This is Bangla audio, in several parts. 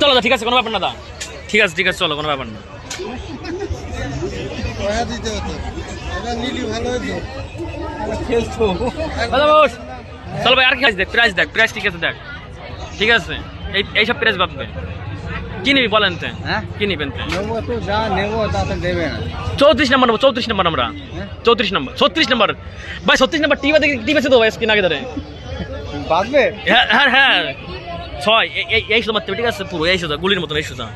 চলো ঠিক আছে কোনো ব্যাপার না দা। ঠিক আছে ঠিক আছে চলো কোনো ব্যাপার না। চলো ভাই আর কি দেখ প্রাইস দেখ প্রাইস ঠিক আছে দেখ। ঠিক আছে এই এইসব প্রাইস বাদবে কি নিবি বলেন তে? হ্যাঁ? কি নিবেন চৌত্রিশ নম্বর নেব চৌত্রিশ নম্বর আমরা। হ্যাঁ? চৌত্রিশ নম্বর ছত্রিশ নম্বর ভাই ছত্রিশ নম্বর টিভি দেখে টিভি আছে তো ভাই স্ক্রিন আগে ধরে। বাঁচবে হ্যাঁ হ্যাঁ হ্যাঁ। ছয় এই- সুতা মারতে ঠিক আছে? পুরো এই সুতা গুলির মতন এই সুতা।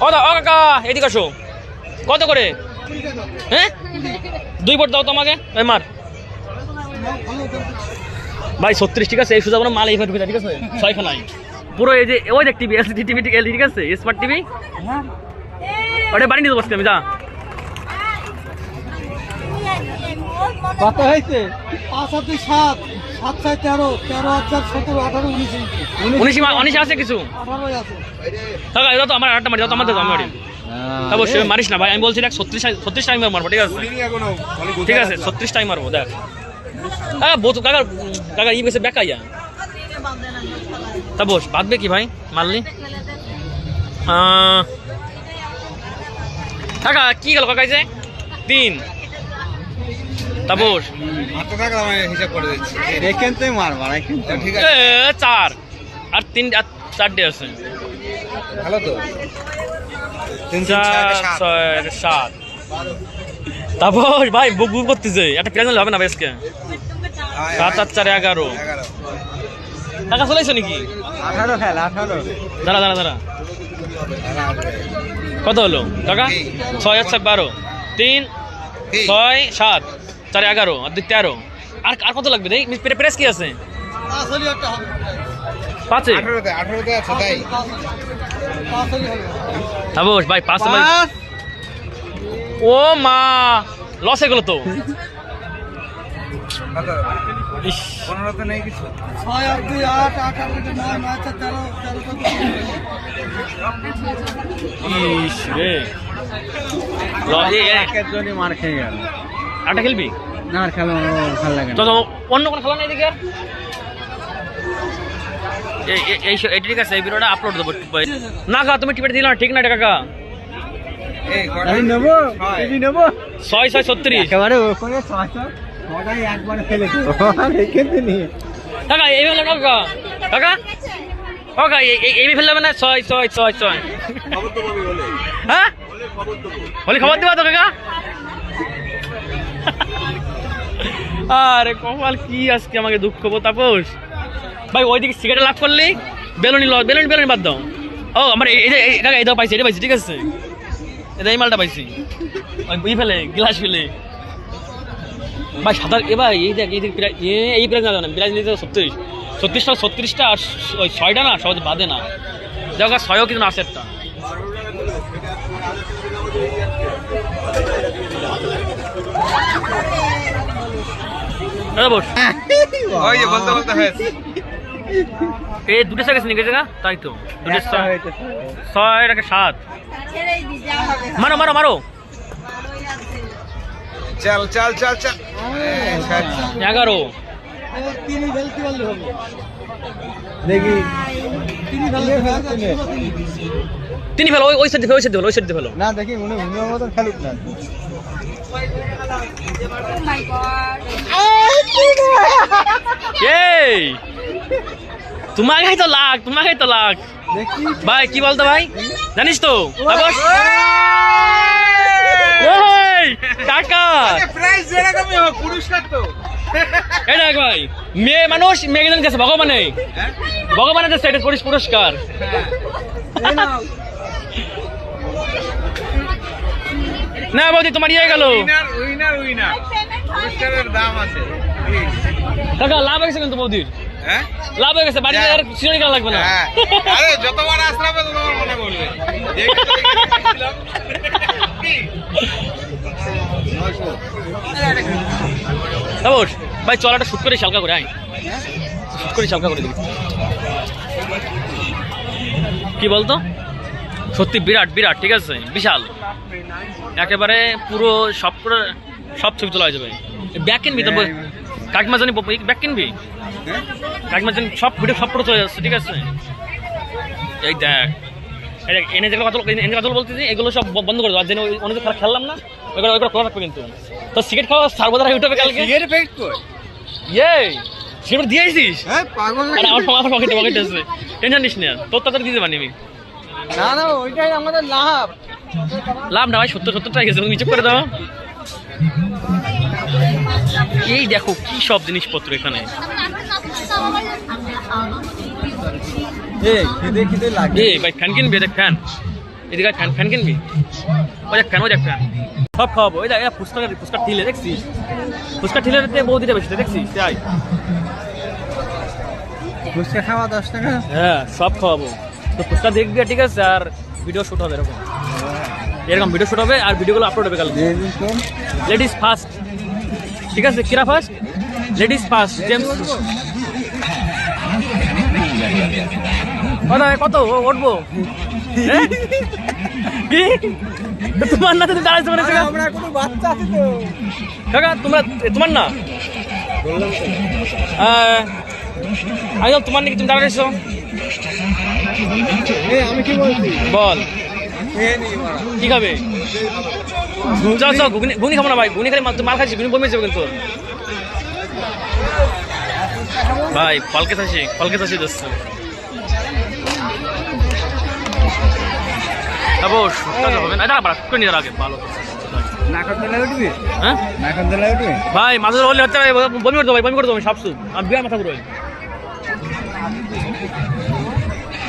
ও দা ও কাকা এদিকে আসো। কত করে? হ্যাঁ? দুই বোট দাও তো আমাকে এই মার। ভাই ছত্রিশ ঠিক আছে? এই কোনো মাল এই ঢুকে ঠিক আছে? ছয়খানায় পুরো এই যে ওই দেখ টিভি এলসিডি টিভি ঠিক আছে? Smart TV? ওটা বাড়ি নিতে বসতে আমি যা। কত হয়েছে? পাঁচ হাতে সাত। সাত ছয় তেরো। তেরো হাজার সতেরো আঠারো উনিশ উনিশ উনিশ আছে কিছু? আঠারোই আছে। কাকা এটা তো আমার আটটা মারি তো আমার দাও মারি। অবশ্যই মারিস না ভাই। আমি বলছি দেখ ছত্রিশ ছত্রিশ টাইম মারবো ঠিক আছে? ঠিক আছে ছত্রিশ টাইম মারবো দেখ। কাকা বোত কাকা কাকা ই বেসে বেকাইয়া তা বস বাঁধবে কি ভাই? মারলি? আহ, কাকা কি গেল কাকা এই যে? তিন। তা বস আটশো টাকা আমি হিসাব করে দিচ্ছি এখান থেকে মারবার এখান থেকে ঠিক এ, চার। আর তিন আর চারটে আছে। ভালো তো। তিন চার ছয় সাত। তারপর ভাই বুক বুক করতেছে। একটা প্লেন হবে না বেশকে সাত আট চার এগারো। টাকা চলেছে নাকি? আঠারো খেল আঠারো। দাঁড়া দাঁড়া দাঁড়া। কত হলো? টাকা? ছয় আট সাত বারো। তিন ছয় সাত। চার এগারো আর দুই তেরো। আর আর কত লাগবে দেই? প্রেস কি আছে? পাঁচে? আছে ভাই পাঁচ ও মা লস হয়ে গেল তো। রে। আটা খেলবি? না আর খেলো ভালো লাগে তো তো অন্য কোনো খেলা নেই দেখি আর? এই এই- এই এই ঠিক আছে এই ভিডিওটা আপলোড দেবো না কাকা তুমি টিপে দিলে না ঠিক না এটা কাকা। আমি নেব টিভি নেব। ছয় ছয় ছত্রিশ। একেবারে ওখানে ছয় ছয় একবারে ফেলে দেবো। এখান থেকে কাকা এই ফেললাম না কাকা? কাকা? কাকা এই- এই- এই ফেললাম না ছয় ছয় ছয় ছয়। হ্যাঁ? বলি খবর দিবা তো কাকা? আরে কপাল, কি আজকে আমাকে দুঃখ গো তাপস ভাই, ওইদিকে সিগারেট লাভ করলি, বেলুনি ল বেলুনি বেলুনি বাদ দাও। ও, আমার এই যে- এই এইটাও পাইছি এটা পাইছি, ঠিক আছে? এটা এই মালটা পাইছি। ওই ফেলে, গ্লাস ফেলে। ভাই, সাঁতার এবার এই দেখ এই দেখ এ, এই প্রায় না, বিরাজ নিতে ছত্রিশ। ছত্রিশটা ছত্রিশটা আর ছয়টা না, সহজে বাদে না। দেখো, ছয়ও কিন্তু আছে দাদা বস। ওই যে বলতে বলতে হয়েছে। এই দুটো সেকেন্ড নিয়ে গেছে না? তাই তো। দুটো ছয় এটাকে সাত। মারো মারো মারো। চল চল চল চল। এগারো। তিনি ফেলতে পারলে হবে দেখি। তিনি ফেলো ওই ওই সাইড ওই সাইড ওই সাইড ফেলো। না দেখি উনি উনি মতন খেলুক না। তোমাকেই তো লাগ তোমাকেই তো লাগ। ভাই, কি বলতো ভাই? জানিস তো ভাই, মেয়ে মানুষ ভগবানে। ভগবানের কাছে এটা পুরস্কার। না বৌদি, তোমার ইয়ে গেল। কাকা লাভ হয়ে গেছে কিন্তু বৌদির। হ্যাঁ? লাভ হয়ে গেছে বাড়িতে আর সিঁড়ি কেনা লাগবে না। হ্যাঁ। আরে যতবার আসলাম ততবার মনে পড়বে। ভাই চলাটা শুট করে শালকা করে আয়। শুট করে শালকা করে দিবি কি বলতো? সত্যি বিরাট বিরাট ঠিক আছে? বিশাল। একেবারে পুরো সব করে সব ছবি তোলা হয়ে যাবে। ব্যাকের ভিতর কাকিমা জানি ব্যাগ কিনবি? কাকিমা জানি সব ভিডিও সব পুরো চলে যাচ্ছে ঠিক আছে? এই দেখ এই দেখ, এনে যেগুলো কথা এনে কথা বলতেছি এগুলো সব বন্ধ করে দেবো আর যেন অনেক খেলা খেললাম না ওইগুলো ওইগুলো খোলা রাখবে কিন্তু। তো সিগারেট খাওয়া সার্বদারা ইউটিউবে কালকে? সিগারেট কই? ইয়ে সিগারেট দিয়ে হ্যাঁ পাগল আরে আমার আমার পকেটে পকেটে আছে। টেনশন নিস না তোর তাড়াতাড়ি দিতে পারি আমি না না ওইটাই আমাদের লাভ। লাভ না ভাই সত্তর সত্তর টাকা গেছে নিচে করে দাও। এই দেখো কি সব জিনিসপত্র এখানে? এই ভাই ফ্যান কিনবি? দেখ ফ্যান। এদিকে ফ্যান ফ্যান কিনবি? ও দেখ ফ্যান ও দেখ ফ্যান। সব খাওয়াবো। ওই দেখ এটা ফুচকা ফুচকা ঠিলে দেখছিস? ফুচকা বৌদিটা বেশি দেখছিস? তাই ফুচকা খাওয়া দশ টাকা? হ্যাঁ সব খাওয়াবো। তো ফুচকা দেখবি ঠিক আছে আর ভিডিও শুট হবে এরকম। এরকম ভিডিও শুট হবে আর ভিডিওগুলো আপলোড হবে কালকে। লেডিস ফার্স্ট ঠিক আছে কিরা ফার্স্ট লেডিস ফার্স্ট জেন্টস কত? উঠবো। কি? তোমার না তুমি দাঁড়াইছো মানে কাকা তোমরা তোমার না? আমি তোমার নাকি তুমি দাঁড়াইছো? বল। কি খাবে চল চল ঘুগনি ঘুগনি খাব না ভাই ঘুগনি খালি মাল খাচ্ছি ঘুগনি বমে যাবে কিন্তু ভাই ফলকে থাকি ফলকে থাকি দোস্ত। আবো শুটটা হবে না। হ্যাঁ? ভাই মাছ হলে হচ্ছে বমি করে দেবো ভাই করে দেবো সব সুদ। আর বিয়ার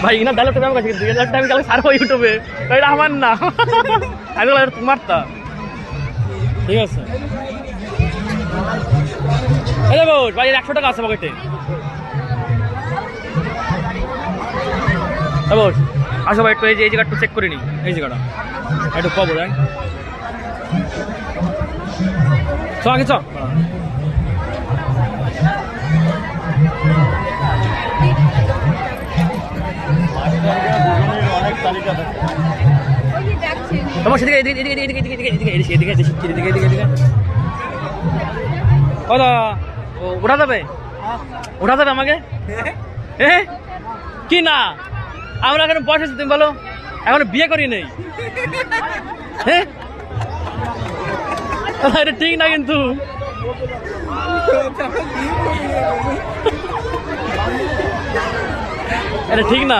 ভাই ইনা ডায়লগটা আমার কাছে দুই। হাজার টাকা কালকে সারবো ইউটিউবে। এটা আমার না। আমি বললাম, তোমার তা। ঠিক আছে। এই দেখো ভাই একশো টাকা আছে পকেটে তারপর আসো ভাই একটু এই যে এই জায়গাটা চেক করে নিই এই জায়গাটা। একটু কবো দেখ চ আগে চ তোমার সেদিকে এদিকে এদিকে এদিকে এদিকে এদিকে এদিকে এদিকে এদিকে এদিকে এদিকে এদিকে এদিকে ও দা উঠা যাবে উঠা যাবে আমাকে এ কি না আমরা এখন বয়স আছে তুমি বলো এখন বিয়ে করি নেই হ্যাঁ এটা ঠিক না কিন্তু এটা ঠিক না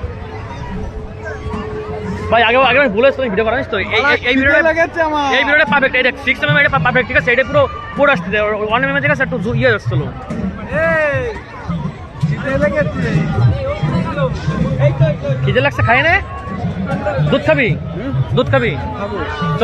ভাই আগে আগে আমি বলেছিলাম ভিডিও বানাইস তো? এই ভিডিওটা আমার এই ভিডিওটা পারফেক্ট এটা সিক্স এমএম এটা পারফেক্ট ঠিক আছে? এটা পুরো পুরো আসছে ওয়ান এমএম থেকে একটু ইয়ে আসছিল এই খিদে লেগেছে এই তো খিদে লাগছে খাই নে? দুধ খাবি? দুধ খাবি? খাব। চ।